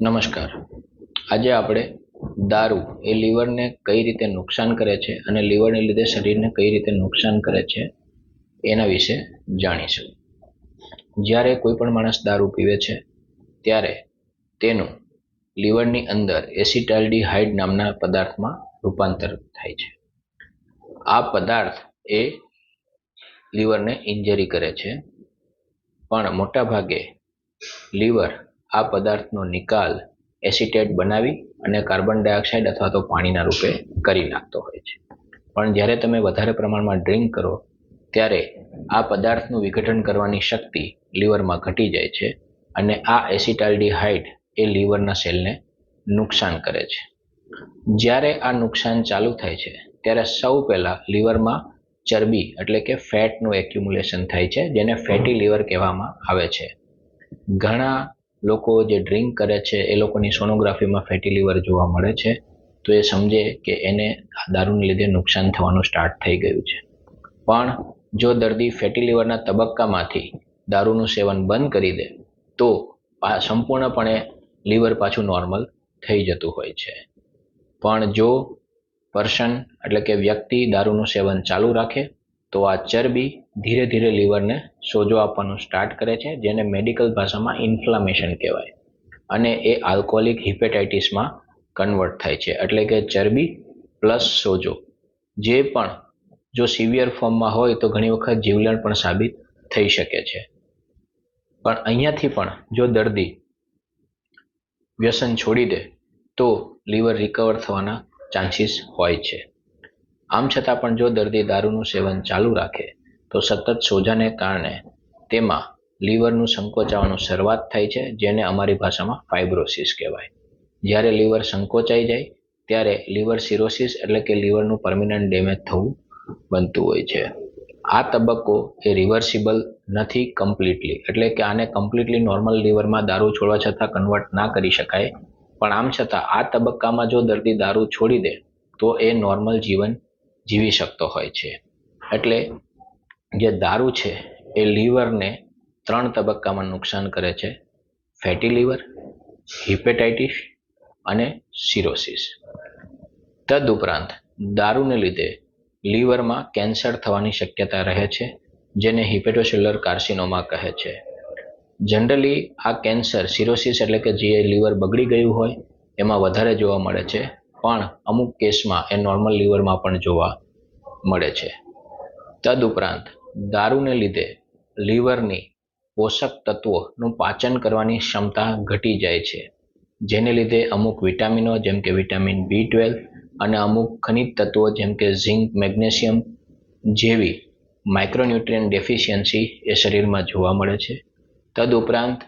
નમસ્કાર. આજે આપણે દારૂ એ લીવરને કઈ રીતે નુકસાન કરે છે અને લીવરને લીધે શરીરને કઈ રીતે નુકસાન કરે છે એના વિશે જાણીશું. જ્યારે કોઈ પણ માણસ દારૂ પીવે છે, ત્યારે તેનું લીવરની અંદર એસિટાલ્ડીહાઇડ નામના પદાર્થમાં રૂપાંતર થાય છે. આ પદાર્થ એ લીવરને ઇન્જરી કરે છે, પણ મોટા ભાગે લીવર આ પદાર્થનો નિકાલ એસિટેટ બનાવી અને કાર્બન ડાયોક્સાઇડ અથવા તો પાણીના રૂપે કરી નાખતો હોય છે. પણ જ્યારે તમે વધારે પ્રમાણમાં ડ્રિંક કરો, ત્યારે આ પદાર્થનું વિઘટન કરવાની શક્તિ લીવરમાં ઘટી જાય છે અને આ એસિટાલ્ડીહાઇડ એ લીવરના સેલને નુકસાન કરે છે. જ્યારે આ નુકસાન ચાલુ થાય છે, ત્યારે સૌ પહેલાં લીવરમાં ચરબી એટલે કે ફેટનું એક્યુમ્યુલેશન થાય છે, જેને ફેટી લીવર કહેવામાં આવે છે. ઘણા લોકો જે ડ્રિંક કરે છે, એ લોકોની સોનોગ્રાફીમાં ફેટી લીવર જોવા મળે છે, તો એ સમજે કે એને દારૂને લીધે નુકસાન થવાનું સ્ટાર્ટ થઈ ગયું છે. પણ જો દર્દી ફેટી લીવરના તબક્કામાંથી દારૂનું સેવન બંધ કરી દે, તો સંપૂર્ણપણે લીવર પાછું નોર્મલ થઈ જતું હોય છે. પણ જો પર્સન એટલે કે વ્યક્તિ દારૂનું સેવન ચાલુ રાખે, તો આ ચરબી ધીરે ધીરે લીવરને સોજો આપવાનું સ્ટાર્ટ કરે છે, જેને મેડિકલ ભાષામાં ઇન્ફ્લામેશન કહેવાય. અને એ આલ્કોહોલિક હિપેટાઇટિસમાં કન્વર્ટ થાય છે. એટલે કે ચરબી પ્લસ સોજો. જે પણ જો સિવિયર ફોર્મમાં હોય તો ઘણી વખત જીવલેણ પણ સાબિત થઈ શકે છે. પણ અહીંયાથી પણ જો દર્દી વ્યસન છોડી દે, તો લીવર રિકવર થવાના ચાન્સીસ હોય છે. આમ છતાં પણ જો દર્દી દારૂનું સેવન ચાલુ રાખે તો સતત સોજાને કારણે તેમાં લીવરનું સંકોચાવાનું શરૂઆત થાય છે, જેને અમારી ભાષામાં ફાઇબ્રોસિસ કહેવાય. જ્યારે લીવર સંકોચાઈ જાય, ત્યારે લીવર સિરોસિસ એટલે કે લીવરનું પરમિનન્ટ ડેમેજ થવું બનતું હોય છે. આ તબક્કો એ રિવર્સિબલ નથી કમ્પ્લીટલી એટલે કે આને કમ્પ્લીટલી નોર્મલ લીવરમાં દારૂ છોડવા છતાં કન્વર્ટ ના કરી શકાય. પણ આમ છતાં, આ તબક્કામાં જો દર્દી દારૂ છોડી દે, તો એ નોર્મલ જીવન જીવી શકતો હોય છે. એટલે જે દારૂ છે, એ લીવરને ત્રણ તબક્કામાં નુકસાન કરે છે. ફેટી લીવર, હિપેટાઇટિસ અને સિરોસિસ. તદુપરાંત, દારૂને લીધે લીવરમાં કેન્સર થવાની શક્યતા રહે છે, જેને હિપેટોસેલ્યુલર કાર્સિનોમા કહે છે. જનરલી, આ કેન્સર, સિરોસિસ એટલે કે જે લીવર બગડી ગયું હોય, એમાં વધારે જોવા મળે છે, પણ અમુક કેસમાં એ નોર્મલ લીવરમાં પણ જોવા મળે છે. તદુપરાંત દારૂને લીધે લીવરની પોષક તત્વોનું પાચન કરવાની ક્ષમતા ઘટી જાય છે. જેને લીધે અમુક વિટામિનો જેમ કે વિટામિન બી ટ્વેલ્વ અને અમુક ખનિજ તત્વો જેમ કે ઝિંક, મેગ્નેશિયમ જેવી માઇક્રોન્યુટ્રિયન ડેફિશિયન્સી એ શરીરમાં જોવા મળે છે. તદુપરાંત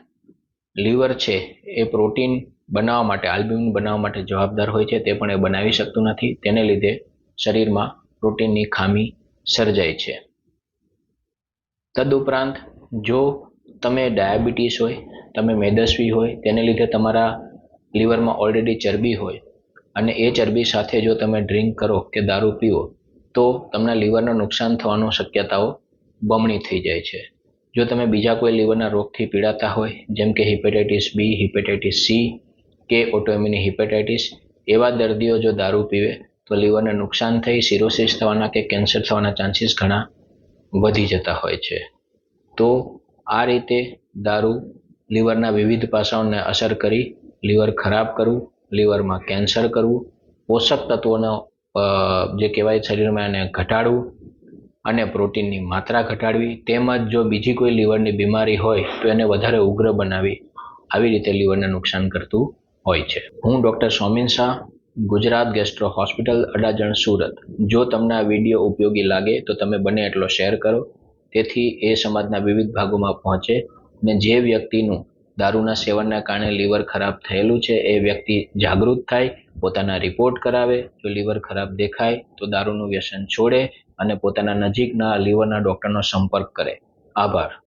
લીવર છે એ પ્રોટીન બનાવવા માટે, આલ્બ્યુમિન બનાવવા માટે જવાબદાર હોય છે, તે પણ એ બનાવી શકતું નથી. તેને લીધે શરીરમાં પ્રોટીનની ખામી સર્જાય છે. તદુપરાંત જો તમે ડાયાબિટીસ હોય, તમે મેદસ્વી હોય, તેને લીધે તમારા લીવરમાં ઓલરેડી ચરબી હોય અને એ ચરબી સાથે જો તમે ડ્રિંક કરો કે દારૂ પીવો તો તમને લીવરનું નુકસાન થવાની શક્યતાઓ બમણી થઈ જાય છે. જો તમે બીજા કોઈ લીવરના રોગથી પીડાતા હોય, જેમ કે હિપેટાઇટિસ બી હિપેટાઇટિસ સી કે ઓટોઇમ્યુની હિપેટાઇટિસ એવા દર્દીઓ જો દારૂ પીવે, તો લીવરને નુકસાન થઈ સિરોસિસ થવાના કે કેન્સર થવાના ચાન્સીસ ઘણા વધી જતા હોય છે. તો આ રીતે દારૂ લીવરના વિવિધ પાસાઓને અસર કરી લીવર ખરાબ કરવું, લીવરમાં કેન્સર કરવું, પોષક તત્વોનો જે કહેવાય શરીરમાં એને ઘટાડવું અને પ્રોટીનની માત્રા ઘટાડવી, તેમજ જો બીજી કોઈ લીવરની બીમારી હોય તો એને વધારે ઉગ્ર બનાવી આવી રીતે લીવરને નુકસાન કરતું હોય છે. હું doctor Somin Shah Gujarat gastro hospital Adajan Surat. જો તમને આ વીડિયો ઉપયોગી લાગે, તો તમે બને એટલો શેર કરો. તેથી એ સમાજના વિવિધ ભાગોમાં પહોંચે અને જે વ્યક્તિનું દારૂના સેવનના કારણે લીવર ખરાબ થયેલું છે, એ વ્યક્તિ જાગૃત થાય, પોતાના રિપોર્ટ કરાવે. જો લીવર ખરાબ દેખાય, તો દારૂનું વ્યસન છોડે અને પોતાના નજીકના લીવરના ડૉક્ટરનો સંપર્ક કરે. આભાર.